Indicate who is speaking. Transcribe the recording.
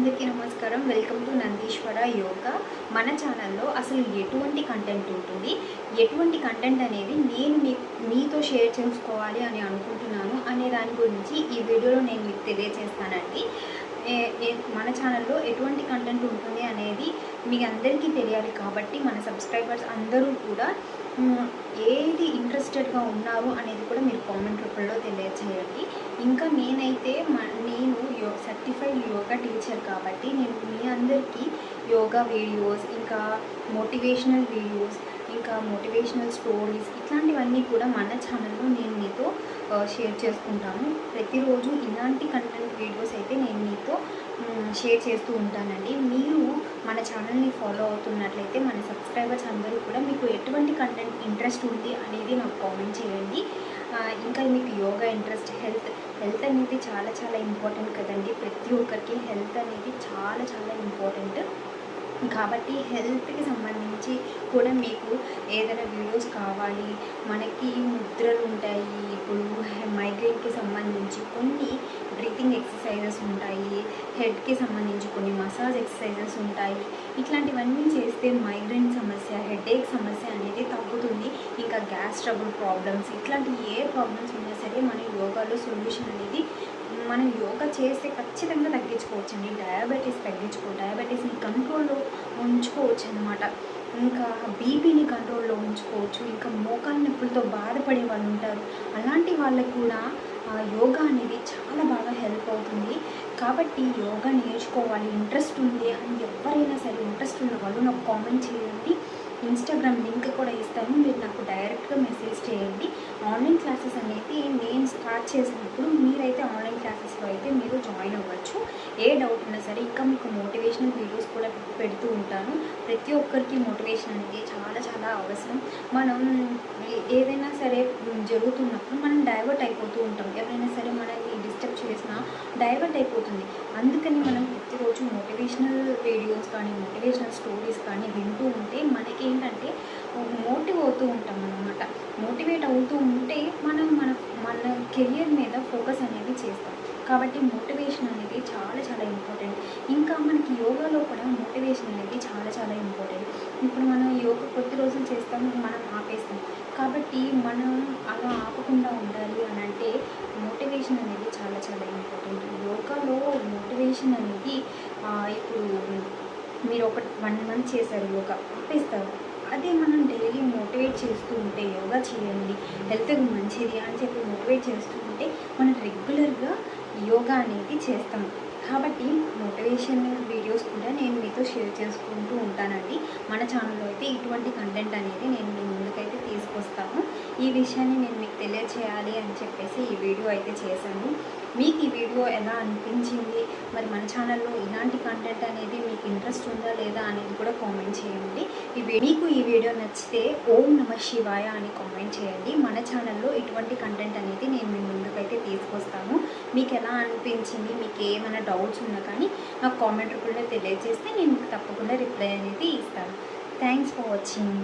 Speaker 1: అందరికీ నమస్కారం. Welcome to Nandeeshwara yoga. మన ఛానల్లో అసలు ఎటువంటి కంటెంట్ ఉంటుంది? ఎటువంటి కంటెంట్ అనేది నేను మీ మీతో షేర్ చేసుకోవాలి అని అనుకుంటున్నాను అనే దాని గురించి ఈ వీడియోలో నేను మీకు తెలియజేస్తానండి మన ఛానల్లో ఎటువంటి కంటెంట్ ఉంటుంది అనేది మీ అందరికీ తెలియాలి కాబట్టి మన సబ్స్క్రైబర్స్ అందరూ కూడా ఏది ఇంట్రెస్టెడ్గా ఉన్నారు అనేది కూడా మీరు కామెంట్ రూపంలో తెలియచేయండి. ఇంకా నేనైతే నేను యో సర్టిఫైడ్ యోగా టీచర్ కాబట్టి నేను మీ అందరికీ యోగా వీడియోస్ ఇంకా మోటివేషనల్ వీడియోస్ ఇంకా మోటివేషనల్ స్టోరీస్ ఇట్లాంటివన్నీ కూడా మన ఛానల్లో నేను మీతో షేర్ చేసుకుంటాను. ప్రతిరోజు ఇలాంటి కంటెంట్ వీడియోస్ అయితే నేను మీతో షేర్ చేస్తూ ఉంటానండి. మన ఛానల్ని ఫాలో అవుతున్నట్లయితే మన సబ్స్క్రైబర్స్ అందరూ కూడా మీకు ఎటువంటి కంటెంట్ ఇంట్రెస్ట్ ఉంది అనేది నాకు కామెంట్ చేయండి. ఇంకా మీకు యోగా ఇంట్రెస్ట్ హెల్త్ హెల్త్ అనేది చాలా చాలా ఇంపార్టెంట్ కదండి. ప్రతి ఒక్కరికి హెల్త్ అనేది చాలా చాలా ఇంపార్టెంట్ కాబట్టి హెల్త్కి సంబంధించి కూడా మీకు ఏదైనా వీడియోస్ కావాలి మనకి ముద్రలు ఉంటాయి. ఇప్పుడు మైగ్రేన్కి సంబంధించి కొన్ని బ్రీతింగ్ ఎక్సర్సైజెస్ ఉంటాయి హెడ్కి సంబంధించి కొన్ని మసాజ్ ఎక్సర్సైజెస్ ఉంటాయి. ఇట్లాంటివన్నీ చేస్తే మైగ్రేన్ సమస్య హెడేక్ సమస్య అనేది తగ్గుతుంది ఇంకా గ్యాస్ ట్రబుల్ ప్రాబ్లమ్స్ ఇట్లాంటి ఏ ప్రాబ్లమ్స్ ఉన్నా సరే మన యోగాలో సొల్యూషన్ అనేది మనం యోగా చేస్తే ఖచ్చితంగా తగ్గించుకోవచ్చు అండి డయాబెటీస్ తగ్గించుకో డయాబెటీస్ని కంట్రోల్లో ఉంచుకోవచ్చు అనమాట ఇంకా బీపీని కంట్రోల్లో ఉంచుకోవచ్చు ఇంకా మోకాలు నొప్పులతో బాధపడే వాళ్ళు ఉంటారు. అలాంటి వాళ్ళకు కూడా యోగా అనేది చాలా బాగా హెల్ప్ అవుతుంది. కాబట్టి యోగా నేర్చుకోవాలి. ఇంట్రెస్ట్ ఉంది అని ఎవరైనా సరే ఇంట్రెస్ట్ ఉన్న వాళ్ళు నాకు కామెంట్ చేయండి. ఇన్స్టాగ్రామ్ లింక్ కూడా ఇస్తాను. మీరు నాకు డైరెక్ట్గా మెసేజ్ చేయండి. ఆన్లైన్ క్లాసెస్ అనేది నేను స్టార్ట్ చేసినప్పుడు మీరైతే ఆన్లైన్ క్లాసెస్లో అయితే మీరు జాయిన్ అవ్వచ్చు. ఏ డౌట్ ఉన్నా సరే ఇంకా మీకు మోటివేషనల్ వీడియోస్ కూడా పెడుతూ ఉంటాను. ప్రతి ఒక్కరికి మోటివేషన్ అనేది చాలా చాలా అవసరం. మనం ఏ- ఏదైనా సరే జరుగుతున్నప్పుడు మనం డైవర్ట్ అయిపోతూ ఉంటాం. ఎవరైనా సరే మనకి డిస్టర్బ్ చేసినా డైవర్ట్ అయిపోతుంది. అందుకని మనం ప్రతిరోజు మోటివేషనల్ వీడియోస్ కానీ మోటివేషనల్ స్టోరీస్ కానీ వింటూ ఉంటే మనకి ఏంటంటే మోటివ్ అవుతూ ఉంటాం మనం. అనమాట. మోటివేట్ అవుతూ ఉంటే మనం మన మన కెరియర్ మీద ఫోకస్ అనేది చేస్తాం. కాబట్టి మోటివేషన్ అనేది చాలా చాలా ఇంపార్టెంట్. ఇంకా మనకి యోగాలో కూడా మోటివేషన్ అనేది చాలా చాలా ఇంపార్టెంట్. ఇప్పుడు మనం యోగా కొద్ది రోజులు చేస్తాం మనం ఆపేస్తాం. కాబట్టి మనం అలా ఆపకుండా ఉండాలి అని అంటే మోటివేషన్ అనేది చాలా చాలా ఇంపార్టెంట్. యోగాలో మోటివేషన్ అనేది ఇప్పుడు మీరు ఒక వన్ మంత్ చేశారు యోగా ఆపేస్తారు. అదే మనం డైలీ మోటివేట్ చేస్తూ ఉంటే యోగా చేయండి హెల్త్కి మంచిది అని చెప్పి మోటివేట్ చేస్తూ ఉంటే మనం రెగ్యులర్గా యోగా అనేది చేస్తాం. కాబట్టి మోటివేషన్ వీడియోస్ కూడా నేను మీతో షేర్ చేసుకుంటూ ఉంటానండి. మన ఛానల్లో అయితే ఇటువంటి కంటెంట్ అనేది నేను మీ ముందుకైతే తీసుకొస్తాను. ఈ విషయాన్ని నేను మీకు తెలియచేయాలి అని చెప్పేసి ఈ వీడియో అయితే చేశాను. మీకు ఈ వీడియో ఎలా అనిపించింది? మరి మన ఛానల్లో ఇలాంటి కంటెంట్ అనేది మీకు ఇంట్రెస్ట్ ఉందా లేదా అనేది కూడా కామెంట్ చేయండి. ఈ మీకు ఈ వీడియో నచ్చితే ఓం నమ శివాయ అని కామెంట్ చేయండి. మన ఛానల్లో ఇటువంటి కంటెంట్ అనేది నేను మీ ముందుకైతే తీసుకొస్తాను. మీకు ఎలా అనిపించింది? మీకు ఏమైనా డౌట్స్ ఉన్నా కానీ నాకు కామెంట్ రూపంలో తెలియజేస్తే నేను మీకు తప్పకుండా రిప్లై అనేది ఇస్తాను. Thanks for watching